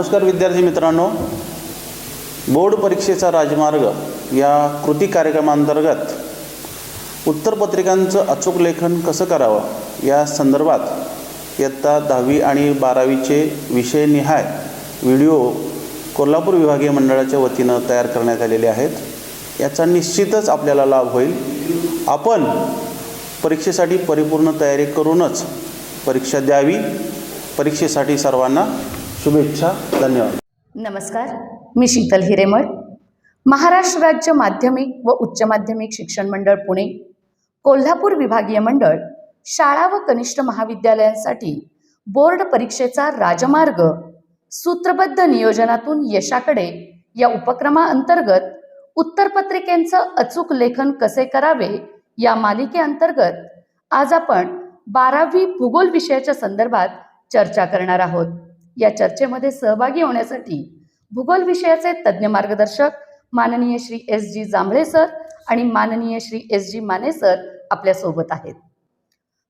नमस्कार विद्यार्थी मित्रांनो. बोर्ड परीक्षेचा राजमार्ग या कृती कार्यक्रमांतर्गत उत्तरपत्रिकांचं अचूक लेखन कसं करावं? या संदर्भात इयत्ता दहावी आणि बारावीचे विषयनिहाय व्हिडिओ कोल्हापूर विभागीय मंडळाच्या वतीनं तयार करण्यात आलेले आहेत. याचा निश्चितच आपल्याला लाभ होईल. आपण परीक्षेसाठी परिपूर्ण तयारी करूनच परीक्षा द्यावी. परीक्षेसाठी सर्वांना शुभेच्छा धन्यवाद. नमस्कार मी शीतल हिरेमठ. महाराष्ट्र राज्य माध्यमिक व उच्च माध्यमिक शिक्षण मंडळ पुणे. कोल्हापूर विभागीय मंडळ शाळा व कनिष्ठ महाविद्यालयांसाठी बोर्ड परीक्षेचा राजमार्ग सूत्रबद्ध नियोजनातून यशाकडे या उपक्रमाअंतर्गत उत्तरपत्रिकेंचं अचूक लेखन कसे करावे या मालिकेअंतर्गत आज आपण बारावी भूगोल विषयाच्या संदर्भात चर्चा करणार आहोत. या चर्चेमध्ये सहभागी होण्यासाठी भूगोल विषयाचे तज्ज्ञ मार्गदर्शक माननीय Shri S G Jambhale sir आणि माननीय Shri S G Mane sir आपल्यासोबत आहेत.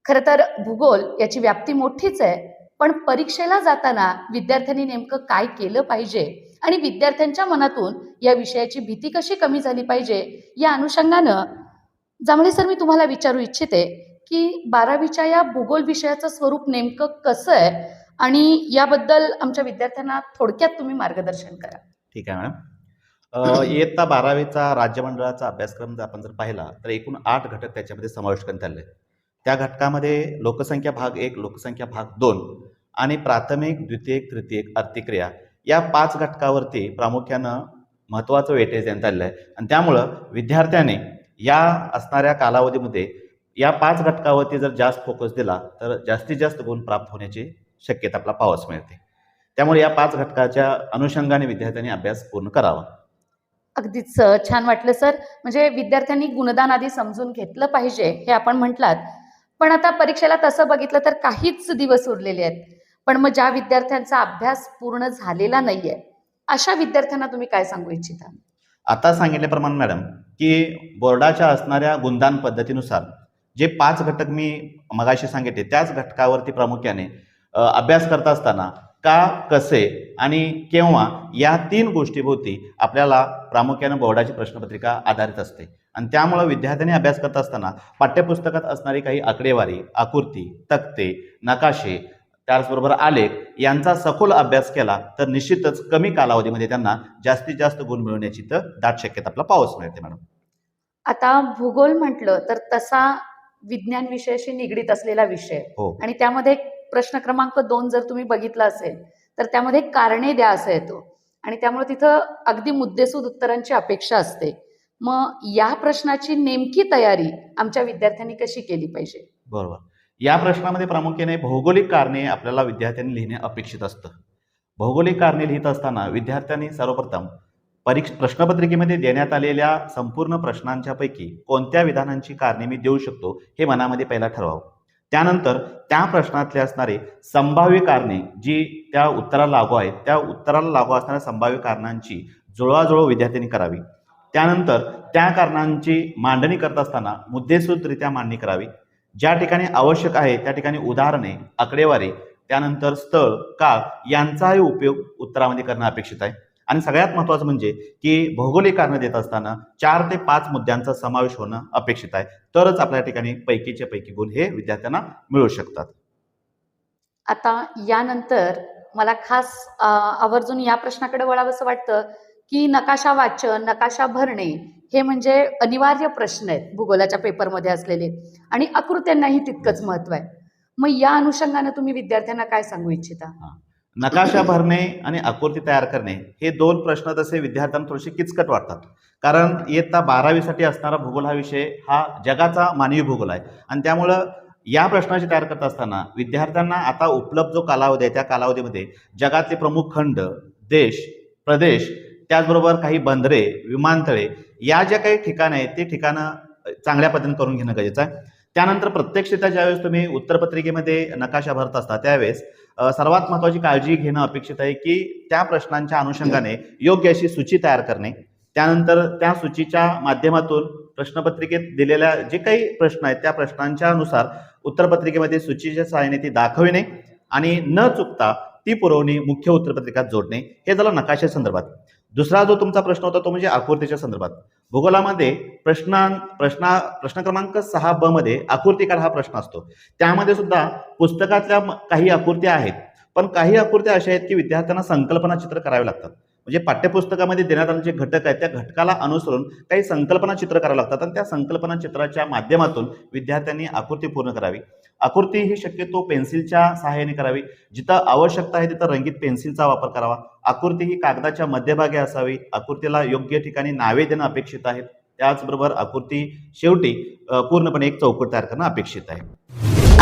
खरं तर भूगोल याची व्याप्ती मोठीच आहे पण परीक्षेला जाताना विद्यार्थ्यांनी नेमकं काय केलं पाहिजे आणि विद्यार्थ्यांच्या मनातून या विषयाची भीती कशी कमी झाली पाहिजे या अनुषंगानं जांभळे सर मी तुम्हाला विचारू इच्छिते की बारावीच्या या भूगोल विषयाचं स्वरूप नेमकं कसं आहे आणि याबद्दल आमच्या विद्यार्थ्यांना थोडक्यात तुम्ही मार्गदर्शन करा. ठीक आहे मॅडम. इयत्ता बारावीचा राज्यमंडळाचा अभ्यासक्रम जर आपण जर पाहिला तर एकूण आठ घटक त्याच्यामध्ये समाविष्ट करण्यात आले त्या घटकामध्ये लोकसंख्या भाग एक लोकसंख्या भाग दोन आणि प्राथमिक द्वितीयक तृतीयक अर्थक्रिया या पाच घटकावरती प्रामुख्यानं महत्त्वाचं वेटेज देण्यात आलेलं आहे आणि त्यामुळं विद्यार्थ्याने या असणाऱ्या कालावधीमध्ये या पाच घटकावरती जर जास्त फोकस दिला तर जास्तीत जास्त गुण प्राप्त होण्याची शक्यता आपल्याला पाहावयास मिळते. त्यामुळे या पाच घटकाच्या अनुषंगाने विद्यार्थ्यांनी अभ्यास पूर्ण करावा. अगदीच छान वाटलं सर. म्हणजे विद्यार्थ्यांनी गुणदान आधी समजून घेतलं पाहिजे हे आपण म्हटलात. पण आता परीक्षेला तसं बघितलं तर काहीच दिवस उरलेले आहेत. पण मग ज्या विद्यार्थ्यांचा अभ्यास पूर्ण झालेला नाहीये अशा विद्यार्थ्यांना तुम्ही काय सांगू इच्छिता? आता सांगितल्याप्रमाणे मॅडम की बोर्डाच्या असणाऱ्या गुणदान पद्धतीनुसार जे पाच घटक मी मगाशी सांगितले त्याच घटकावरती प्रामुख्याने अभ्यास करत असताना का कसे आणि केव्हा या तीन गोष्टीभोवती आपल्याला प्रामुख्यानं बोर्डाची प्रश्नपत्रिका आधारित असते. आणि त्यामुळं विद्यार्थ्यांनी अभ्यास करत असताना पाठ्यपुस्तकात असणारी काही आकडेवारी आकृती तक्ते नकाशे त्याचबरोबर आलेख यांचा सखोल अभ्यास केला तर निश्चितच कमी कालावधीमध्ये त्यांना जास्तीत जास्त गुण मिळवण्याची तर दाट शक्यता आपल्याला पाहावयास मिळते मॅडम. आता भूगोल म्हटलं तर तसा विज्ञान विषयाशी निगडीत असलेला विषय हो. आणि त्यामध्ये प्रश्न क्रमांक दोन जर तुम्ही बघितला असेल तर त्यामध्ये कारणे द्या असं येतो. आणि त्यामुळे तिथं अगदी मुद्देसूद उत्तरांची अपेक्षा असते. मग या प्रश्नाची नेमकी तयारी आमच्या विद्यार्थ्यांनी कशी केली पाहिजे? बरोबर. या प्रश्नामध्ये प्रामुख्याने भौगोलिक कारणे आपल्याला विद्यार्थ्यांनी लिहिणे अपेक्षित असतं. भौगोलिक कारणे लिहित असताना विद्यार्थ्यांनी सर्वप्रथम परीक्ष प्रश्नपत्रिकेमध्ये देण्यात आलेल्या संपूर्ण प्रश्नांच्यापैकी कोणत्या विधानांची कारणे मी देऊ शकतो हे मनामध्ये पहिला ठरवावं. त्यानंतर त्या प्रश्नातले असणारे संभाव्य कारणे जी त्या उत्तराला लागू आहेत त्या उत्तराला लागू असणाऱ्या संभाव्य कारणांची जुळवाजुळव विद्यार्थ्यांनी करावी. त्यानंतर त्या कारणांची मांडणी करत असताना मुद्देसूदरित्या मांडणी करावी. ज्या ठिकाणी आवश्यक आहे त्या ठिकाणी उदाहरणे आकडेवारी त्यानंतर स्थळ काळ यांचाही उपयोग उत्तरामध्ये करणं अपेक्षित आहे. आणि सगळ्यात महत्त्वाचं म्हणजे की भौगोलिक कारणं देत असताना चार ते पाच मुद्द्यांचा समावेश होणं अपेक्षित आहे. तरच आपल्या ठिकाणी पैकीचे पैकी गुण हे विद्यार्थ्यांना मिळू शकतात. आता यानंतर मला खास आवर्जून या प्रश्नाकडे वळावंसं वाटतं की नकाशा वाचन नकाशा भरणे हे म्हणजे अनिवार्य प्रश्न आहेत भूगोलाच्या पेपरमध्ये असलेले आणि आकृत्यांनाही तितकंच महत्त्व आहे. मग या अनुषंगानं तुम्ही विद्यार्थ्यांना काय सांगू इच्छिता? नकाशा भरणे आणि आकृती तयार करणे हे दोन प्रश्न तसे विद्यार्थ्यांना थोडेसे किचकट वाटतात. कारण इयत्ता बारावीसाठी असणारा भूगोल हा विषय हा जगाचा मानवी भूगोल आहे. आणि त्यामुळं या प्रश्नाची तयार करत असताना विद्यार्थ्यांना आता उपलब्ध जो कालावधी आहे त्या कालावधीमध्ये जगातले प्रमुख खंड देश प्रदेश त्याचबरोबर काही बंदरे विमानतळे या ज्या काही ठिकाणं आहेत ते ठिकाणं चांगल्या पद्धतीने करून घेणं गरजेचं आहे. त्यानंतर प्रत्यक्षरित्या ज्यावेळेस तुम्ही उत्तरपत्रिकेमध्ये नकाशा भरत असता त्यावेळेस सर्वात महत्त्वाची काळजी घेणं अपेक्षित आहे की त्या प्रश्नांच्या अनुषंगाने योग्य अशी सूची तयार करणे. त्यानंतर त्या सूचीच्या माध्यमातून प्रश्नपत्रिकेत दिलेल्या जे काही प्रश्न आहेत त्या प्रश्नांच्या नुसार उत्तरपत्रिकेमध्ये सूचीच्या सहाय्याने ती दाखविणे आणि न चुकता ती पुरवणे मुख्य उत्तरपत्रिकात जोडणे. हे झालं नकाशा संदर्भात दुसरा जो तुमचा प्रश्न होता तो म्हणजे आकृतीच्या संदर्भात. भूगोलामध्ये प्रश्ना प्रश्ना प्रश्न क्रमांक सहा ब मध्ये आकृतीकार हा प्रश्न असतो. त्यामध्ये सुद्धा पुस्तकातल्या म- काही आकृत्या आहेत पण काही आकृत्या अशा आहेत की विद्यार्थ्यांना संकल्पना चित्र करावे लागतात. म्हणजे पाठ्यपुस्तकामध्ये देण्यात आलेले जे घटक आहेत त्या घटकाला अनुसरून काही संकल्पना चित्र करावं लागतात आणि त्या संकल्पना चित्राच्या माध्यमातून विद्यार्थ्यांनी आकृती पूर्ण करावी. आकृती ही शक्यतो पेन्सिलच्या सहाय्याने करावी. जिथं आवश्यकता आहे तिथं रंगीत पेन्सिलचा वापर करावा. आकृती ही कागदाच्या मध्यभागी असावी. आकृतीला योग्य ठिकाणी नावे देणं अपेक्षित आहेत त्याचबरोबर आकृती शेवटी पूर्णपणे एक चौकट तयार करणं अपेक्षित आहे.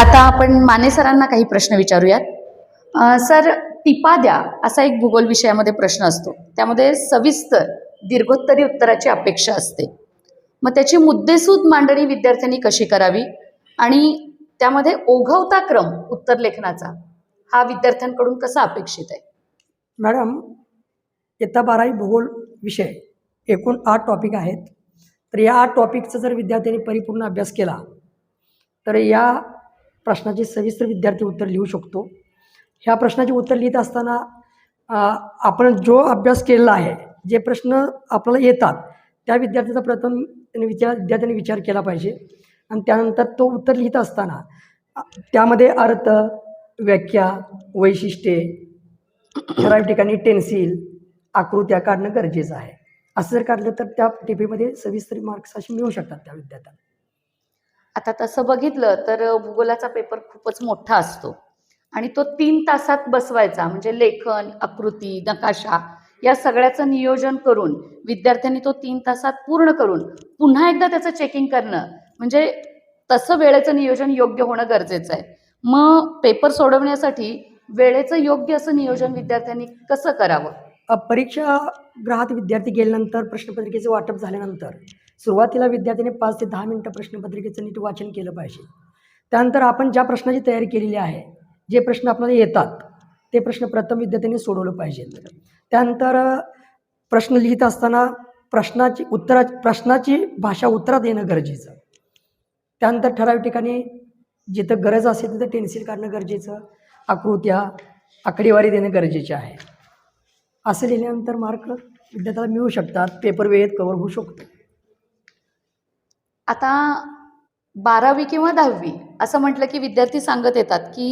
आता आपण माने सरांना काही प्रश्न विचारूयात. सर टिपा द्या असा एक भूगोल विषयामध्ये प्रश्न असतो. त्यामध्ये सविस्तर दीर्घोत्तरी उत्तराची अपेक्षा असते. मग त्याची मुद्देसूद मांडणी विद्यार्थ्यांनी कशी करावी? आणि त्यामध्ये ओघवता क्रम उत्तर लेखनाचा हा विद्यार्थ्यांकडून कसा अपेक्षित आहे? मॅडम इयत्ता बारावी भूगोल विषय एकूण आठ टॉपिक आहेत. तर या आठ टॉपिकचा जर विद्यार्थ्यांनी परिपूर्ण अभ्यास केला तर या प्रश्नाचे सविस्तर विद्यार्थी उत्तर लिहू शकतो. ह्या प्रश्नाचे उत्तर लिहित असताना आपण जो अभ्यास केलेला आहे जे प्रश्न आपल्याला येतात त्या विद्यार्थ्याचा प्रथम त्यांनी विचार विद्यार्थ्यांनी विचार केला पाहिजे. आणि त्यानंतर तो उत्तर लिहित असताना त्यामध्ये अर्थ व्याख्या वैशिष्ट्ये ठराविक ठिकाणी टेन्सिल आकृत्या काढणं गरजेचं आहे. असं जर काढलं तर त्या टिपीमध्ये सविस्तर मार्क्स असे मिळू शकतात त्या विद्यार्थ्यांना. आता तसं बघितलं तर भूगोलाचा पेपर खूपच मोठा असतो. आणि तो तीन तासात बसवायचा म्हणजे लेखन आकृती नकाशा या सगळ्याचं नियोजन करून विद्यार्थ्यांनी तो तीन तासात पूर्ण करून पुन्हा एकदा त्याचं चेकिंग करणं म्हणजे तसं वेळेचं नियोजन योग्य होणं गरजेचं आहे. मग पेपर सोडवण्यासाठी वेळेचं योग्य असं नियोजन विद्यार्थ्यांनी कसं करावं? परीक्षा ग्रहात विद्यार्थी गेल्यानंतर प्रश्नपत्रिकेचं वाटप झाल्यानंतर सुरुवातीला विद्यार्थ्यांनी पाच ते दहा मिनटं प्रश्नपत्रिकेचं नीट वाचन केलं पाहिजे. त्यानंतर आपण ज्या प्रश्नाची तयारी केलेली आहे जे प्रश्न आपल्याला येतात ते प्रश्न प्रथम विद्यार्थ्यांनी सोडवलं पाहिजे. त्यानंतर प्रश्न लिहित असताना प्रश्नाची उत्तरा प्रश्नाची भाषा उत्तरात येणं गरजेचं. त्यानंतर ठराविक ठिकाणी जिथं गरज असेल तिथं टेन्सिल काढणं गरजेचं. आकृत्या आकडेवारी देणं गरजेचे आहे. असं लिहिल्यानंतर मार्क विद्यार्थ्याला मिळू शकतात. पेपर वेळेत कवर होऊ शकतो. आता बारावी किंवा दहावी असं म्हटलं की विद्यार्थी सांगत येतात की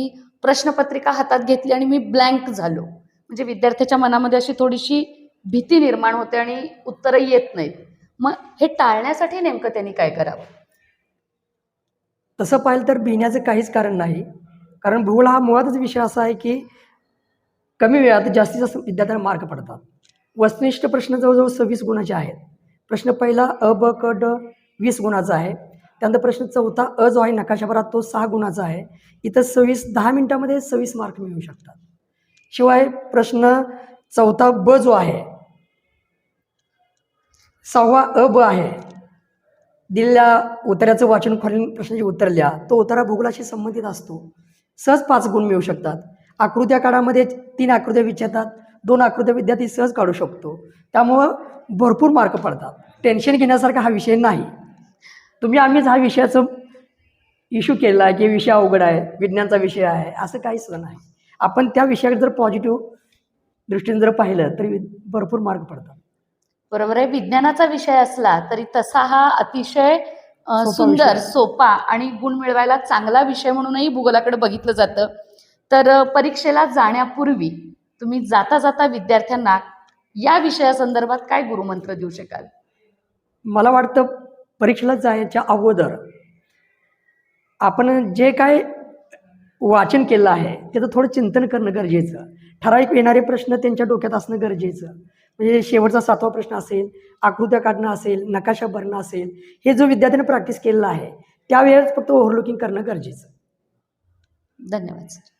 प्रश्नपत्रिका हातात घेतली आणि मी ब्लँक झालो. म्हणजे विद्यार्थ्याच्या मनामध्ये अशी थोडीशी भीती निर्माण होते आणि उत्तरं येत नाहीत. मग हे टाळण्यासाठी नेमकं त्यांनी काय करावं? तसं पाहिलं तर भिण्याचं काहीच कारण नाही. कारण भूगोल हा मुळातच विषय असा आहे की कमी वेळात जास्तीत जास्त विद्यार्थ्यांना मार्क पडतात. वस्तुनिष्ठ प्रश्न जवळजवळ सव्वीस गुणाचे आहेत. प्रश्न पहिला अ ब क ड वीस गुणाचा आहे. त्यानंतर प्रश्न चौथा अ जो आहे नकाशाभरात तो सहा गुणाचा आहे. इथं सव्वीस दहा मिनटामध्ये सव्वीस मार्क मिळू शकतात. शिवाय प्रश्न चौथा ब जो आहे सहावा अ ब आहे. दिलेल्या उत्तराचं वाचन खालील प्रश्नाची उत्तर लिहा. तो उतारा भूगोलाशी संबंधित असतो. सहज पाच गुण मिळू शकतात. आकृत्या काळामध्ये तीन आकृत्या विचारतात. दोन आकृत्या विद्यार्थी सहज काढू शकतो. त्यामुळं भरपूर मार्क पडतात. टेन्शन घेण्यासारखा हा विषय नाही. तुम्ही आम्हीच हा विषयाचं इश्यू केला आहे की विषय अवघड आहे विज्ञानचा विषय आहे असं काहीच नाही. आपण त्या विषयाकडे जर पॉझिटिव्ह दृष्टीने जर पाहिलं तरी भरपूर मार्क पडतात. बरोबर आहे. विज्ञानाचा विषय असला तरी तसा हा अतिशय सुंदर. सोपा आणि गुण मिळवायला चांगला विषय म्हणूनही भूगोलाकडे बघितलं जातं. तर परीक्षेला जाण्यापूर्वी तुम्ही जाता जाता विद्यार्थ्यांना या विषयासंदर्भात काय गुरुमंत्र देऊ शकाल? मला वाटतं परीक्षेला जायच्या अगोदर आपण जे काय वाचन केलं आहे त्याचं थोडं चिंतन करणं गरजेचं. ठराविक येणारे प्रश्न त्यांच्या डोक्यात असणं गरजेचं. म्हणजे शेवटचा सातवा प्रश्न असेल आकृत्या काढणं असेल नकाशा भरणं असेल हे जो विद्यार्थ्याने प्रॅक्टिस केलेलं आहे त्यावेळेस फक्त ओव्हरलुकिंग करणं गरजेचं. धन्यवाद सर